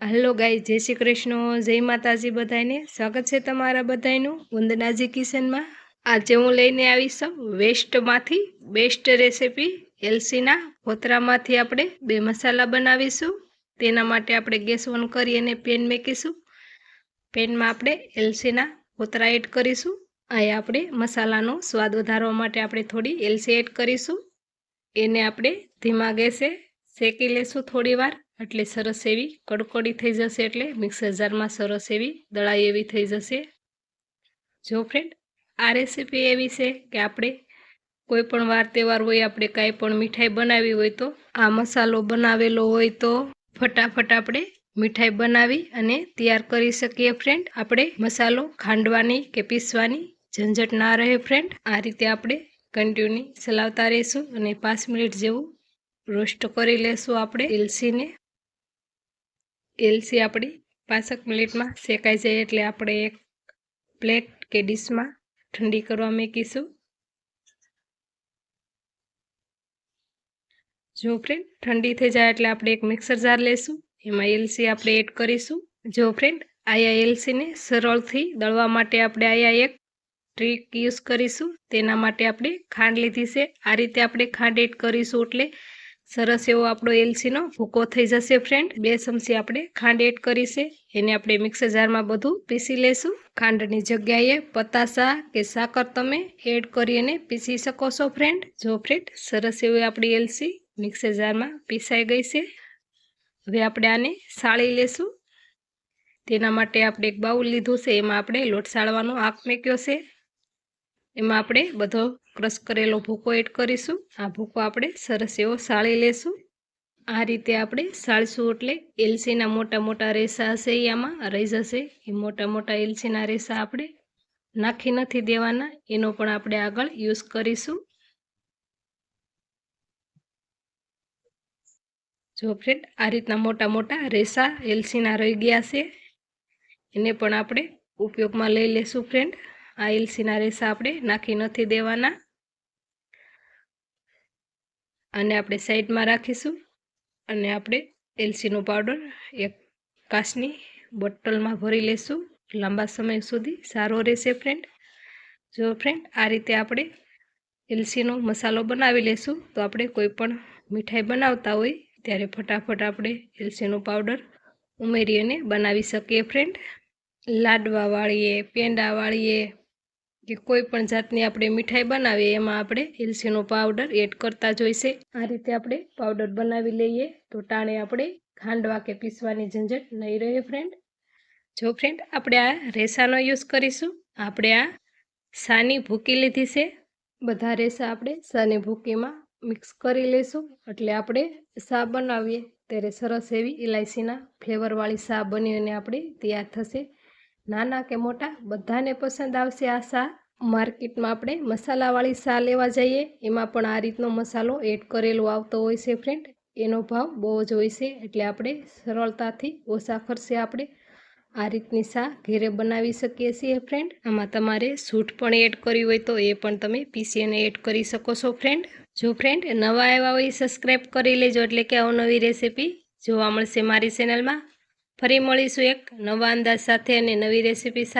Hello ગાય જય શ્રી કૃષ્ણ, જય માતાજી બધાને સ્વાગત છે તમારા બધાનું વંદનાજી કિચનમાં આજે હું લઈને આવીશ વેસ્ટમાંથી બેસ્ટ રેસીપી એલસીના ભોતરામાંથી આપણે બે મસાલા બનાવીશું. તેના માટે આપણે ગેસ ઓન કરી અને પેન મેકીશું. પેનમાં આપણે એલસીના ભોતરા એડ કરીશું. અહીં આપણે મસાલાનો સ્વાદ વધારવા માટે આપણે થોડી એલસી એડ કરીશું. એને આપણે ધીમા ગેસે શેકી લેશું થોડી વાર એટલે સરસ એવી કડકડી થઈ જશે એટલે મિક્સર જારમાં સરસ એવી દળાઈ એવી થઈ જશે. જો ફ્રેન્ડ આ રેસીપી એવી છે કે આપણે કોઈ પણ વાર તહેવાર હોય આપણે કાંઈ પણ મીઠાઈ બનાવી હોય તો, આ મસાલો બનાવેલો હોય તો ફટાફટ આપણે મીઠાઈ બનાવી અને તૈયાર કરી શકીએ ફ્રેન્ડ આપણે મસાલો ખાંડવાની કે પીસવાની ઝંઝટ ના રહે ફ્રેન્ડ આ રીતે આપણે કન્ટિન્યુ ચલાવતા રહીશું અને પાંચ મિનિટ જેવું રોસ્ટ કરી લેશું આપણે. એલસીને એલસી આપણી પાંસઠ મિનિટમાં શેકાઈ જાય એટલે આપણે એક પ્લેટ કે ડીશમાં ઠંડી કરવા મૂકીશું. જો ફ્રેન્ડ ઠંડી થઈ જાય એટલે આપણે એક મિક્સર જાર લેશું. એમાં એલસી આપણે એડ કરીશું. જો ફ્રેન્ડ આયા એલસીને સરળથી દળવા માટે આપણે આયા એક ટ્રીક યુઝ કરીશું. તેના માટે આપણે ખાંડ લીધી છે. આ રીતે આપણે ખાંડ એડ કરીશું એટલે સરસ એવો આપણો એલસીનો ભૂકો થઈ જશે ફ્રેન્ડ બે ચમચી આપણે ખાંડ એડ કરી છે. એને આપણે મિક્સર જારમાં બધું પીસી લેશું. ખાંડની જગ્યાએ પતાસા કે સાકર તમે એડ કરી અને પીસી શકો છો ફ્રેન્ડ જો ફ્રેન્ડ સરસ એવી આપણી એલસી મિક્સર જારમાં પીસાઈ ગઈ છે. હવે આપણે આને સાળી લેશું. તેના માટે આપણે એક બાઉલ લીધું છે. એમાં આપણે લોટ સાળવાનો આંક મેક્યો છે. એમાં આપણે બધો ક્રશ કરેલો ભૂકો એડ કરીશું. આ ભૂકો આપણે સરસ એવો સાળી લેશું. આ રીતે આપણે સાળશું એટલે એલસીના મોટા મોટા રેસા હશે એ આમાં રહી જશે. એ મોટા મોટા એલસીના રેસા આપણે નાખી નથી દેવાના. એનો પણ આપણે આગળ યુઝ કરીશું. જો ફ્રેન્ડ આ રીતના મોટા મોટા રેસા એલસીના રહી ગયા છે. એને પણ આપણે ઉપયોગમાં લઈ લેશું ફ્રેન્ડ આ એલસીના રેસા આપણે નાખી નથી દેવાના. અને આપણે સાઈડમાં રાખીશું. અને આપણે એલસીનો પાવડર એક કાચની બોટલમાં ભરી લેશું લાંબા સમય સુધી. સારો રહેશે ફ્રેન્ડ જો ફ્રેન્ડ આ રીતે આપણે એલસીનો મસાલો બનાવી લેશું. તો આપણે કોઈ પણ મીઠાઈ બનાવતા હોય ત્યારે ફટાફટ આપણે એલસીનો પાવડર ઉમેરી અને બનાવી શકીએ ફ્રેન્ડ લાડવા વાળીએ, પેંડા વાળીએ કે કોઈ પણ જાતની આપણે મીઠાઈ બનાવીએ, એમાં આપણે એલસીનો પાવડર એડ કરતા જોઈશે આ રીતે આપણે પાવડર બનાવી લઈએ તો ટાણે આપણે ખાંડવા કે પીસવાની ઝંઝટ નહીં રહે ફ્રેન્ડ જો ફ્રેન્ડ આપણે આ રેસાનો યુઝ કરીશું. આપણે આ સાની ભૂકી લીધી છે. બધા રેસા આપણે સાની ભૂકીમાં મિક્સ કરી લઈશું એટલે આપણે સા બનાવીએ. ત્યારે સરસ એવી ઇલાયચીના ફ્લેવરવાળી સા બની અને આપણે તૈયાર થશે. નાના કે મોટા, બધાને પસંદ આવશે આ શા માર્કેટમાં આપણે મસાલાવાળી શા લેવા જઈએ. એમાં પણ આ રીતનો મસાલો એડ કરેલો આવતો હોય છે ફ્રેન્ડ એનો ભાવ બહુ જ હોય છે. એટલે આપણે સરળતાથી ઓછા ખર્ચે આપણે આ રીતની શા ઘેરે બનાવી શકીએ છીએ ફ્રેન્ડ આમાં તમારે સૂટ પણ એડ કરી હોય તો એ પણ તમે પીસી અને એડ કરી શકો છો ફ્રેન્ડ જો ફ્રેન્ડ નવા આવ્યા હોય સબસ્ક્રાઈબ કરી લેજો. એટલે કે અવનવી રેસીપી જોવા મળશે મારી ચેનલમાં ફરી મળીશું એક નવા અંદાજ સાથે અને નવી રેસીપી સાથે.